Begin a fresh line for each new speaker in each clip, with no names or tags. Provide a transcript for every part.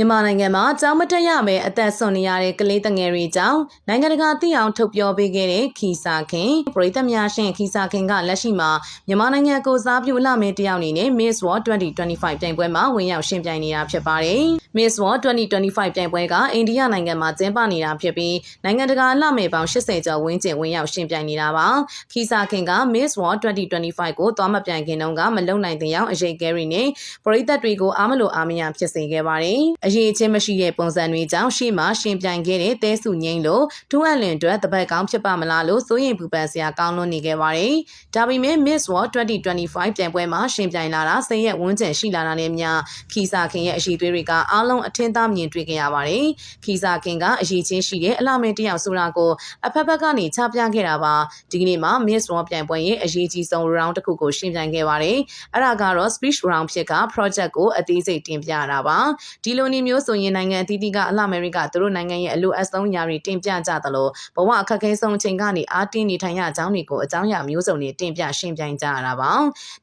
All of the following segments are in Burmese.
မြန်မာနိုင်ငံမှာကြောင်းမတက်ရမယ်အသက်ဆုံးနေရတဲ့ကလေးတငယ်တွေကြောင့်နိုင်ငံတကာသိအောင်ထုတ်ပြောပေးခဲ့တဲ့ခီစာခင်ပြည်သက်များရှင်ခီစာခင်ကလက်ရှိမှာမြန်မာနိုင်ငံကိုစားပြုလာမယ့်တယောက်အနေနဲ့ Miss World 2025ပြိုင်ပွဲမှာဝင်ရောက်ရှင်ပြိုင်နေတာဖြစ်ပါတယ်။ Miss World 2025ပြိုင်ပွဲကအိန္ဒိယနိုင်ငံမှာကျင်းပနေတာဖြစ်ပြီးနိုင်ငံတကာလာမယ့်ပေါင်း80ကျော်ဝန်းကျင်ဝင်ရောက်ရှင်ပြိုင်နေတာပါ။ခီစာခင်က Miss World 2025ကိုသွားမပြိုင်ခင်တုန်းကမလုံနိုင်တဲ့အောင်အရေးကဲရီနဲ့ပြည်သက်တွေကိုအားမလို့အားမရဖြစ်စေခဲ့ပါတယ်။အရေးချင်းမရှိတဲ့ပုံစံတွေကြောင့်ရှေ့မှာရှင်ပြိုင်ခဲ့တဲ့တဲစုငိမ့်လို့ထူးအပ်လင်အတွက်တပတ်ကောင်းဖြစ်ပါမလားလို့စိုးရိမ်ပူပန်စရာကောင်းလွန်းနေခဲ့ပါတယ်။ဒါပေမဲ့ Miss World 2025ပြိုင်ပွဲမှာရှင်ပြိုင်လာတာ၁၀ရက်ဝန်းကျင်ရှိလာတာနဲ့မျှခီစာခင်ရဲ့အရေးသွေးတွေကအားလုံးအထင်သားမြင်တွေ့ခဲ့ရပါတယ်။ခီစာခင်ကအရေးချင်းရှိတဲ့အလှမင်းတယောက်ဆိုတာကိုအဖက်ဖက်ကနေချပြခဲ့တာပါ။ဒီကနေ့မှာ Miss World ပြိုင်ပွဲရဲ့အရေးကြီးဆုံး round တစ်ခုကိုရှင်ပြိုင်ခဲ့ပါတယ်။အဲ့ဒါကတော့ speech round ဖြစ်က project ကိုအသေးစိတ်တင်ပြတာပါ။ဒီလိုနေမျိုးဆိုရင်နိုင်ငံအသီးသီးကအလှအမေရိကသူတို့နိုင်ငံရဲ့အလိုအပ်ဆုံးအရာတွေတင်ပြကြသလိုဘဝအခက်အခဲဆုံးအချိန်ကနေအားတင်းနေထိုင်ရအကြောင်းတွေကိုအကြောင်းအရာမျိုးစုံနဲ့တင်ပြရှင်းပြကြရတာပါ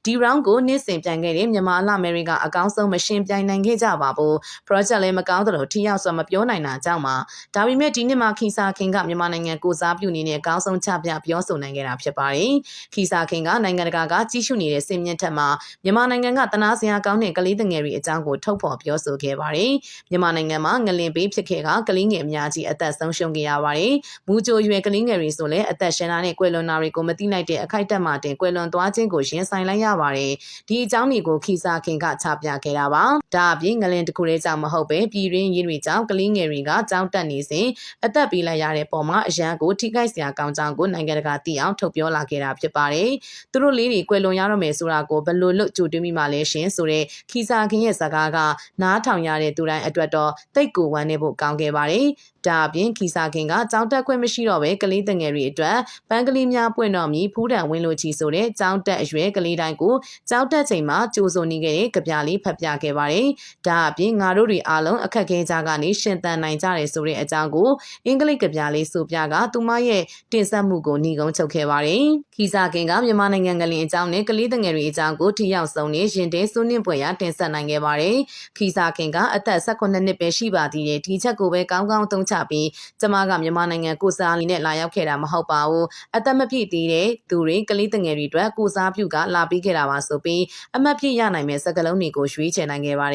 ဒီ round ကိုနေ့စဉ်ပြန်ခဲ့တဲ့မြန်မာအလှအမေရိကအကောင်းဆုံးမရှင်းပြနိုင်ခဲ့ကြပါဘူး project လည်းမကောင်းသလိုထိရောက်စွာမပြောနိုင်တာကြောင့်ပါဒါပေမဲ့ဒီနှစ်မှာခီစာခင်ကမြန်မာနိုင်ငံကိုစားပြုနေတဲ့အကောင်းဆုံးချပြပြောဆိုနိုင်ခဲ့တာဖြစ်ပါတယ်ခီစာခင်ကနိုင်ငံတကာကကြီးစုနေတဲ့စင်မြင့်ထက်မှာမြန်မာနိုင်ငံကတနာစရာကောင်းတဲ့ကလေးငယ်တွေအကြောင်းကိုထုတ်ဖော်ပြောဆိုခဲ့ပါတယ်မြန်မာနိုင်ငံမှာငလင်ပေးဖြစ်ခဲ့ကကလေးငယ်အများကြီးအသက်ဆုံးရှုံးခဲ့ရပါတယ်။မူကြိုရွယ်ကလေးငယ်တွေဆိုလည်းအသက်ရှင်တာနဲ့ကွယ်လွန်တာတွေကိုမသိနိုင်တဲ့အခိုက်အတန့်မှတင်ကွယ်လွန်သွားခြင်းကိုရင်ဆိုင်လိုက်ရပါတယ်။ဒီအကြောင်းတွေကိုခီစာခင်ကချပြခဲ့တာပါ။ ဒါအပြင်ငလင်တစ်ခုလေးကြောင့်မဟုတ်ပဲပြည်ရင်းရင်းတွေကြောင့်ကလေးငယ်တွေကကြောင်းတက်နေစဉ်အသက်ပေးလိုက်ရတဲ့ပုံမှာအရန်ကိုထိခိုက်စရာကောင်းကြောင်းကိုနိုင်ငံတကာသိအောင်ထုတ်ပြောလာခဲ့တာဖြစ်ပါတယ်။သူတို့လေးတွေကွယ်လွန်ရတော့မယ်ဆိုတာကိုဘယ်လိုလုပ်ကြိုတွေးမိမှလဲရှင်ဆိုတဲ့ခီစာခင်ရဲ့စကားကနားထောင်ရတဲ့သူတိုင်းအတွက်တော့တိတ်ကိုဝမ်းနေဖို့ကောင်းခဲ့ပါတယ်။ဒါအပြင်ခီစာခင်ကကြောင်းတက်ခွင့်မရှိတော့ပဲကလေးတငယ်တွေအတွက်ပန်းကလေးများပွင့်တော်မူဖူးတံဝင်းလိုချီဆိုတဲ့ကြောင်းတက်အရွယ်ကလေးတိုင်းကိုကြောင်းတက်ချိန်မှာကြိုးစုံနေခဲ့တဲ့ကြပြလေးဖတ်ပြခဲ့ပါတယ်။ဒါအပြင်ငါတို့တွေအားလုံးအခက်ခဲကြကနေရှင်သန်နိုင်ကြတယ်ဆိုတဲ့အကြောင်းကိုအင်္ဂလိပ်ကြပြလေးဆိုပြကသူမရဲ့တင်ဆက်မှုကိုညီကုန်းချုပ်ခဲ့ပါတယ်။ခီစာခင်ကမြန်မာနိုင်ငံကလေးအကြောင်းနဲ့ကလေးတငယ်တွေအကြောင်းကိုထိရောက်ဆုံးနဲ့ရင်တဲဆွနှင့်ပွဲရတင်ဆက်နိုင်ခဲ့ပါတယ်။ခီစာခင်ကအသက်18နှစ်ပဲရှိပါသေးတယ်ဒီချက်ကိုပဲကောင်းကောင်းသုံးချပြီးကျမကမြန်မာနိုင်ငံကိုစားလီနဲ့လာရောက်ခဲ့တာမဟုတ်ပါဘူးအသက်မပြည့်သေးတဲ့သူတွေကလေးတငယ်တွေအတွက်ကိုစားပြုကလာပြီးခဲ့တာပါဆိုပြီးအမတ်ပြည့်ရနိုင်မဲ့စကလုံးတွေကိုရွေးချယ်နိုင်ခဲ့ပါတယ်။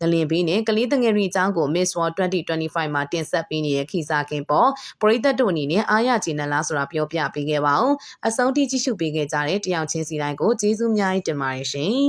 ငလင်ပြီးနဲ့ကလေးတငယ်တွေအကြောင်းကို Miss World 2025မှာတင်ဆက်ပေးနေတဲ့ခီစာခင်ပေါ်ပရိသတ်တို့အနေနဲ့အားရကျေနပ်လားဆိုတာပြောပြပေးခဲ့ပါဦး။အဆုံးထိကြည့်ရှုပေးခဲ့ကြတဲ့တယောက်ချင်းစီတိုင်းကိုကျေးဇူးအများကြီးတင်ပါတယ်ရှင်။